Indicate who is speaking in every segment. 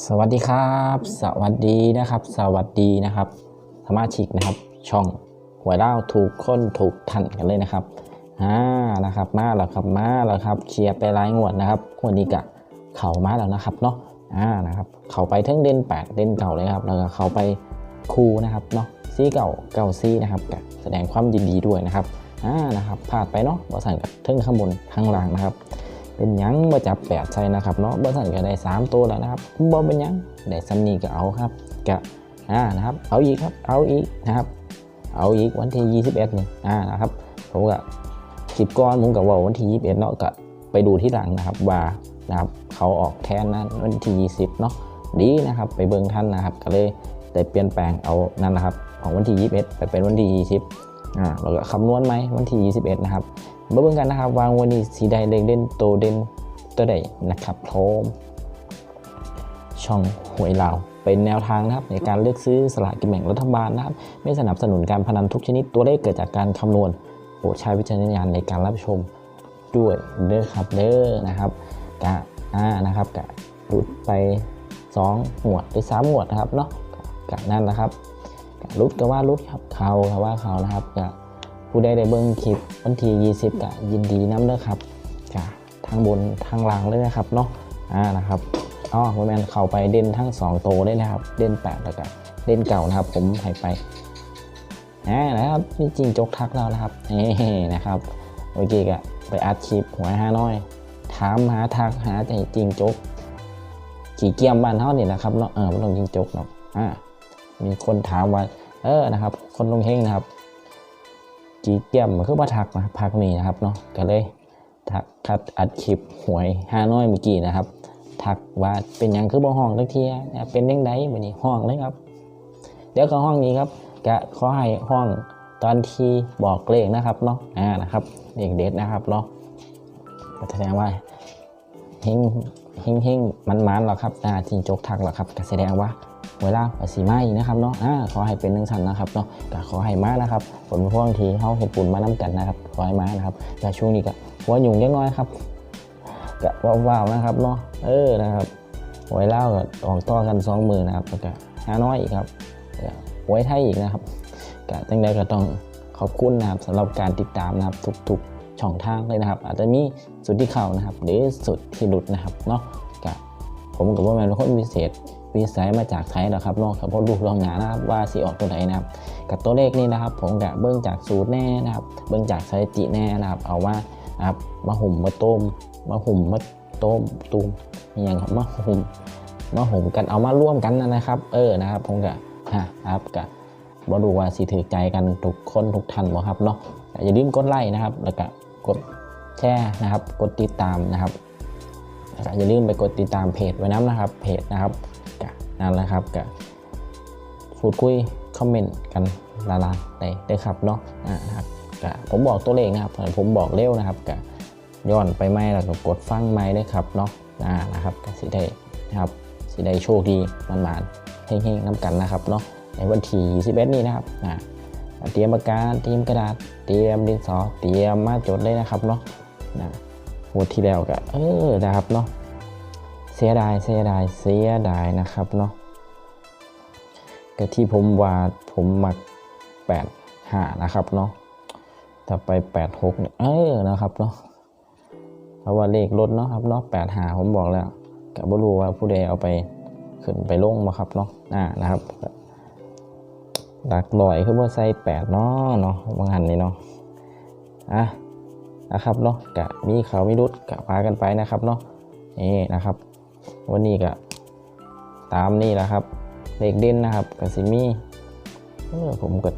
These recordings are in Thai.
Speaker 1: สวัสดีครับ สวัสดีนะครับ สวัสดีนะครับ สมาชิกนะครับ ช่องหัวเล่าถูกคนถูกทันกันเลยนะครับอ่านะครับ มาแล้วครับมาแล้วครับเคลียร์ไปรายงวดนะครับงวดนี้กะเข่ามาแล้วนะครับเนาะอ่านะครับ เข้าไปทั้งเด่น8เด่นเก่าเลยครับแล้วก็เข้าไปคูนะครับเนาะซีเก่าเก่าซีนะครับก็แสดงความยินดีด้วยนะครับอ่านะครับพลาดไปเนาะบอสันกับทั้งข้างบนข้างล่างนะครับ เป็นยังบ่จับแปดใส่นะครับเนาะบ่สั่นก็ได้สามตัวแล้วนะครับบ่เป็นยังได้ซ้ำนี้ก็เอาครับก็อ่านะครับ เอาอีกครับ เอาอีกนะครับ เอาอีกวันที่ 21นี่อ่านะครับผมก็คลิปก่อนผมก็เว่าวันที่ 21เนาะก็ไปดูที่หลังนะครับว่านะครับเขาออกแทนนั้นวันที่ 20เนาะดีนะครับ ไปเบิ่งท่านนะครับ ก็เลยได้เปลี่ยนแปลงเอานั่นนะครับ ของวันที่ 21ไปเป็นวันที่ 20อ่าแล้วก็คำนวณไหมวันที่ 21 นะครับ มาเบิ่งกันนะครับวางวันนี้สีใดเลขเด่นโตเด่นตัวใดนะครับพร้อมช่องหวยลาเป็นแนวทางนะครับในการเลือกซื้อสลากกินแบ่งรัฐบาลนะครับ ไม่สนับสนุนการพนันทุกชนิดตัวเลขเกิดจากการคำนวณโปรดใช้วิจารณญาณในการรับชมด้วยเด้อครับเด้อนะครับกะอ่านะครับกะรุดไป 2 หมวดหรือ3หมวดนะครับเนาะกะนั่นนะครับกะรุดก็ว่ารุดครับเขาก็ว่าเขานะครับกะ ผู้ใดได้เบิ่งคลิปวันที่20กะยินดีน้ำเด้อครับกะทางบนทางล่างเลยนะครับเนาะอ่านะครับอ๋อแมนเข้าไปเด่นทั้ง2โตได้นะครับเด่น8แล้วก็เด่นเก่านะครับ ผมให้ไปอ่านะครับนี่จริงจกทักแล้วนะครับเฮ้นะครับเมื่อกี้ก็ไปอัดคลิปหัวห้าน้อย ถามหาทักหาแต่จริงจกขี่เกียมบ้านเท่านี่นะครับเนาะเออไม่ต้องจริงจกหรอกอ่ามีคนถามว่าเออนะครับ คนลงเฮงนะครับ จีเกียมมันคือว่าทักนะพักนี้นะครับเนาะก็เลยทักคัดอัดคลิปหวยห้าน้อยเมื่อกี้นะครับ ทักว่าเป็นหยังคือบ่ห้องทักเทียนะเป็นยังไงบัดนี้ห้องเลยครับ เดี๋ยวก็ห้องนี้ครับก็ขอให้ห้องตอนที่บอกเลขนะครับเนาะอ่านะครับเลขเด็ดนะครับเนาะแสดงว่าเฮงเฮงเฮงมันมันๆหรอครับอ่าจิงจกทักหรอครับก็แสดงว่า เวลาภาษีมาอีกนะครับเนาะอ่าขอให้เป็นหนึ่งสันนะครับเนาะก็ขอให้มานะครับผลพวงทีเข้าเห็ดปุ่นมาน้ำกันนะครับขอให้มานะครับแต่ช่วงนี้ก็หัวหยุ่งเล็กน้อยครับก็ว้าวๆนะครับเนาะเออนะครับหวยเล่าก็ออกต่อกันสองมือนะครับแล้วก็หาน้อยอีกครับแล้วก็หวยไทยอีกนะครับก็ตั้งแต่ก็ต้องขอบคุณนะครับสำหรับการติดตามนะครับทุกๆช่องทางเลยนะครับ อาจจะมีสุดที่เข่านะครับ หรือสุดที่หลุดนะครับเนาะก็ผมกับว่าแมนคนพิเศษ วิสัยมาจากไทยนะครับเนอกจากพอดูลองหนานนะครับว่าสีออกตัวไหนนะครับกับตัวเลขนี่นะครับ ผมกะเบื้องจากสูตรแน่นะครับ เบื้องจากสถิติแน่นะครับ เอาว่านะครับมาหุ่มมาต้มมาหุ่มมาต้มตูมอย่างครับมาหุ่มมาหุ่มกันเอามาร่วมกันนะครับ เออนะครับผมกะฮะครับกะบอดูว่าสีถือใจกันทุกคนทุกท่านบ่ครับเนาะอย่าลืมกดไลค์นะครับแล้วก็กดแชร์นะครับ กดติดตามนะครับอย่าลืมไปกดติดตามเพจไว้น้ำนะครับเพจนะครับ นั่นแหละครับกะพูดคุยคอมเมนต์กันลาลาได้ได้ครับเนาะอ่านะครับกะผมบอกตัวเลขนะครับผมบอกเร็วนะครับกะย้อนไปไม่แล้วก็กดฟังไม่ได้ครับเนาะอ่านะครับกะสิได้นะครับสิได้โชคดีมันมานเฮงๆน้ำกันนะครับเนาะในวันที่21นี้นะครับอ่าเตรียมปากกาเตรียมกระดาษเตรียมดินสอเตรียมมาจดเลยนะครับเนาะนะงวดที่แล้วก็เออนะครับเนาะเสียดายเสียดายเสียดายนะครับเนาะก็ที่ผมว่าผมมักแปดห้านะครับเนาะถ้าไปแปดหกเนี่ยเออนะครับเนาะเพราะว่าเลขรถเนาะครับเนาะแปดหาผมบอกแล้วก็บ่รู้ว่าผู้ใดเอาไปขึ้นไปลงมาครับเนาะอ่านะครับดักลอยคือว่าใส่แปดเนาะเนาะบางหันนี่เนาะอะนะครับเนาะกะมีเขามีรุดกะพากันไปนะครับเนาะนี่นะครับ วันนี้ก็ตามนี่แหละครับเลขเด่นนะครับกับซิมี่เออผมก็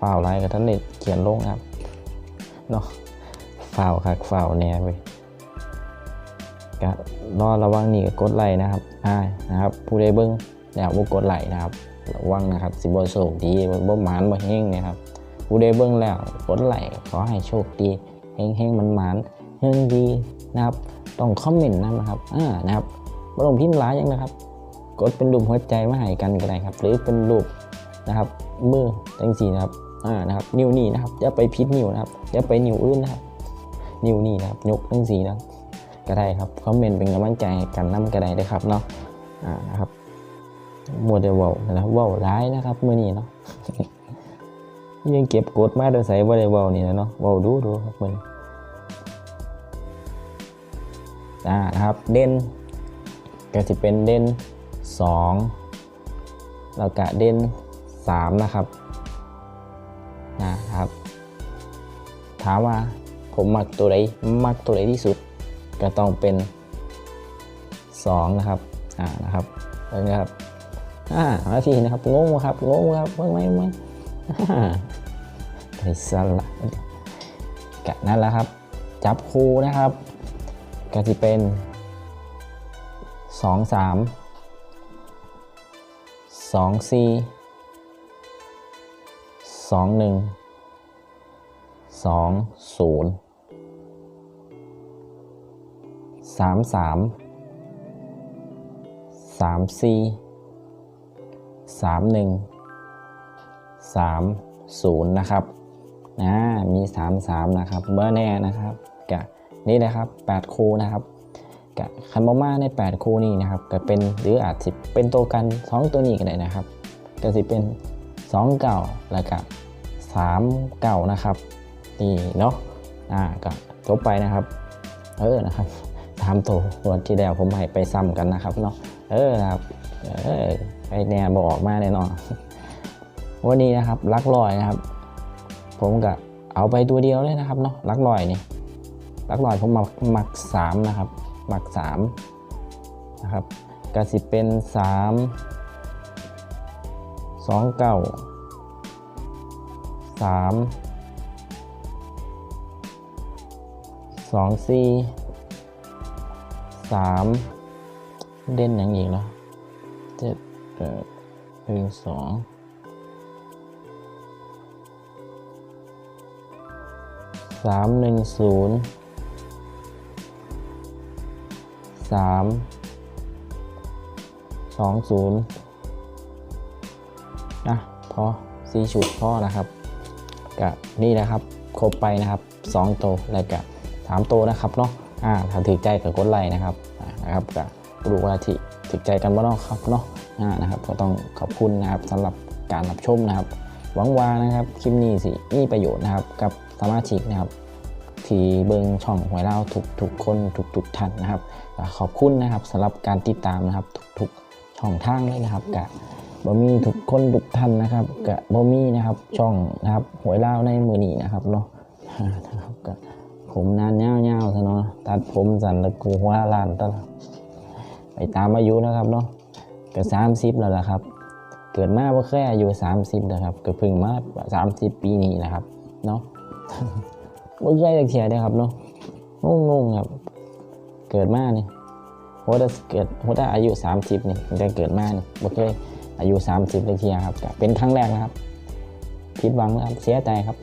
Speaker 1: ฝ่าวไลน์กับท่านเน็เขียนลงครับเนาะฝ่าวคักฝ่าวแน่เว้ยก็รอระวังนี่ก็กดไลค์นะครับอ่านะครับ ผู้ใดเบิ้งแล้วบ่กดไลค์นะครับระวังนะครับ สิบ่โชคดีบ่หมานบ่เฮงนะครับผู้ใดเบิ้งแล้วกดไลค์ขอให้โชคดีเฮงเฮงมันหมานเฮงดีนะครับ ต้องคอมเมนต์นะครับอ่านะครับ บรมพิมพ์ร้ายยังนะครับ กดเป็นรูปหัวใจมาให้กันก็ได้ครับ หรือเป็นรูปนะครับมือตั้งสีนะครับอ่านะครับ นิ้วนี่นะครับอย่าไปพิษนิ้วนะครับอย่าไปนิ้วอื่นนะครับ นิ้วนี่นะครับยกตั้งสีนะครับก็ได้ครับคอมเมนต์เป็นกำลังใจกันน้ำก็ได้เลยครับเนาะอ่านะครับโมเดลเวลนะครับเวร้ายนะครับมือนี้เนาะยังเก็บกดมาโดยใส่โมเดลเวลนี่นะเนาะเวดูดูครับมือนี้อ่านะครับเด่น ก็จะเป็นเด่นสองแล้วก็เด่นสามนะครับนะครับ ถามว่าผมมักตัวไหนมักตัวไหนที่สุด ก็ต้องเป็น 2 นะครับอ่านะครับเพิ่งนะครับอ่านาทีนะครับงงครับงงครับเพิ่งไหมไหมอ่าไอ้สละกะนั่นแหละครับ จับคู่นะครับ ก็จะเป็น 2 3 2 4 2 1สองหนึ่งสองศูนย์สามสามสามสี่สามหนึ่งสามศูนย์นะครับนะมีสามสามนะครับเบอร์แน่นะครับกะนี่นะครับแปดคู่นะครับ กะคันบอมาในแปดคู่นี้นะครับก็เป็นหรืออาจจะเป็นตัวกันสองตัวนี้ก็ได้นะครับก็จะเป็นสองเก่าแล้วก็สามเก่านะครับนี่เนาะอ่าก็จบไปนะครับ เออนะครับตามตัววันที่แล้วผมให้ไปซ้ำกันนะครับเนาะเออนะครับเออไอแนวบอกมาแน่นอนวันนี้นะครับลักลอยนะครับ ผมก็เอาไปตัวเดียวเลยนะครับเนาะลักลอยนี่ลักลอยผมมักมักสามนะครับ หมักสามนะครับก็สิเป็นสามสองเก้าสามสองสี่สามเด่นอย่างอีกแล้วเจ็ดแปดหนึ่งสองสามหนึ่งศูนย์ สามสองศูนย์นะพอสี่ชุดพอนะครับกับนี่นะครับครบไปนะครับ2ตัวแล้วก็3ตัวนะครับเนาะอ่าถ้าถือใจกับกดไลค์นะครับนะครับก็รู้ว่าที่ถือใจกันบ้างครับเนาะอ่านะครับ ก็ต้องขอบคุณนะครับสำหรับการรับชมนะครับ หวังว่านะครับคลิปนี้สิมีประโยชน์นะครับกับสมาชิกนะครับ ทีเบิงช่องหวยเล่าทุกทุกคนทุกทุกท่านนะครับ ขอบคุณนะครับสำหรับการติดตามนะครับทุกๆช่องทางเลยนะครับกะบ่มีทุกคนทุกท่านนะครับกะบ่มีนะครับช่องนะครับหวยเล่าในมือนี้นะครับเนาะนะครับก็ผมนานเงาวๆซะเนาะตัดผมสันแล้วกูหัวล้านตลอดไปตามอายุนะครับเนาะก็สามสิบแล้วล่ะครับ เกิดมาว่าเคยอายุสามสิบนะครับก็เพิ่งมาสามสิบปีนี้นะครับเนาะ ไม่เคยจะเทียได้ครับเนาะงงๆครับ เกิดมาเนี่ยหัวแต่เกิดหัวแต่อายุสามสิบนี่ตั้งแต่เกิดมาเนี่ยบ่เคยอายุสามสิบเลยเทียครับก็เป็นครั้งแรกนะครับผิดหวังนะครับเสียใจครับ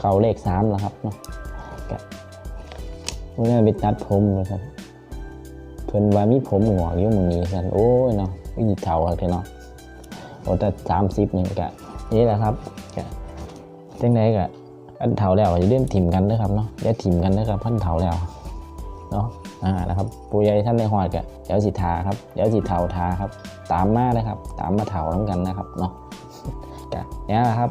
Speaker 1: เขาเลขสามแล้วครับเนาะก็เมื่อไปตัดผมเลยครับเพิ่นว่ามีผมหงอกอยู่หมึงนี้สันโอ้ยเนาะวิเท่าครับเนาะโอ้แต่สามสิบนี่ก็นี่แหละครับก็จังไดก็ อันเท่าแล้วอย่าลืมถิ่มกันนะครับเนาะอย่าถิ่มกันนะครับพันเท่าแล้วเนาะอ่านะครับปู่ใหญ่ท่านในหอดก็เดี๋ยวสิทาครับเดี๋ยวสิเท่าทาครับ ตามมาเลยครับ ตามมาเท่าน้ำกันนะครับเนาะก็เนี่ยแหละครับ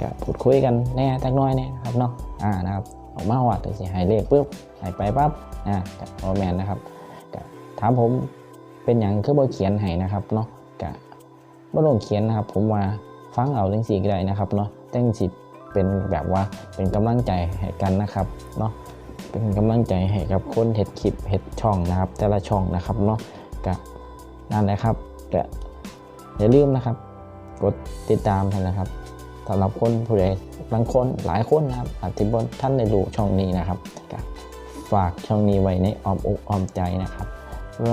Speaker 1: ก็พูดคุยกันแน่จักน้อยเนี่ยครับเนาะอ่านะครับออกมาว่าถึงสิหายเลขปุ๊บหายไปปั๊บอ่ากับโอแมนนะครับก็ถามผมเป็นอย่างคือบ่เขียนให้นะครับเนาะก็บ่ลงเขียนนะครับ ผมว่าฟังเอาเรื่องสีก็ได้นะครับเนาะแต่งสิ เป็นแบบว่าเป็นกำลังใจให้กันนะครับเนาะเป็นกำลังใจให้กับคนเห็ดคลิปเห็ดช่องนะครับ แต่ละช่องนะครับเนาะก็นั่นแหละครับก็อย่าลืมนะครับ กดติดตามกันนะครับสำหรับคนผู้ใดบางคนหลายคนนะครับอาจจะบนท่านได้ดูช่องนี้นะครับก็ฝากช่องนี้ไว้ในอ้อมอกอ้อมใจนะครับ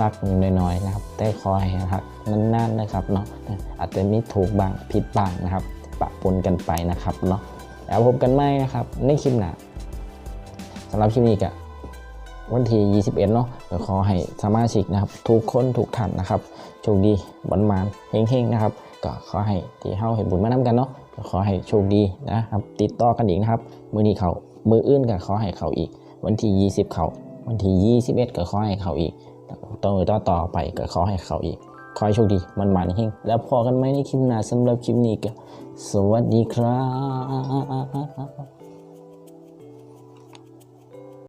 Speaker 1: รักน้อยๆนะครับ แต่ขอให้รักนานๆนะครับเนาะอาจจะมีถูกบ้างผิดบ้างนะครับ ปะปนกันไปนะครับเนาะ แล้วพบกันใหม่นะครับในคลิปหน้าสำหรับคลิปนี้ก็วันที่21 เนาะก็ขอให้สมาชิกนะครับ ทุกคนทุกท่านนะครับโชคดีบันมานเฮงๆนะครับ ก็ขอให้ที่เฮาเห็นบุญมานํกันเนาะก็ขอให้โชคดีนะครับ ติดต่อกันอีกนะครับ มือนี้เขามืออื่นก็ขอให้เขาอีก วันที่ 20 เขาวันที่ 21 ก็ขอให้เขาอีกต่อต่อต่อไปก็ขอให้เขาอีก ขอให้โชคดีมันหมานเฮงแล้วพอกันไหมในคลิปหน้าสำหรับคลิปนี้ก็สวัสดีครับ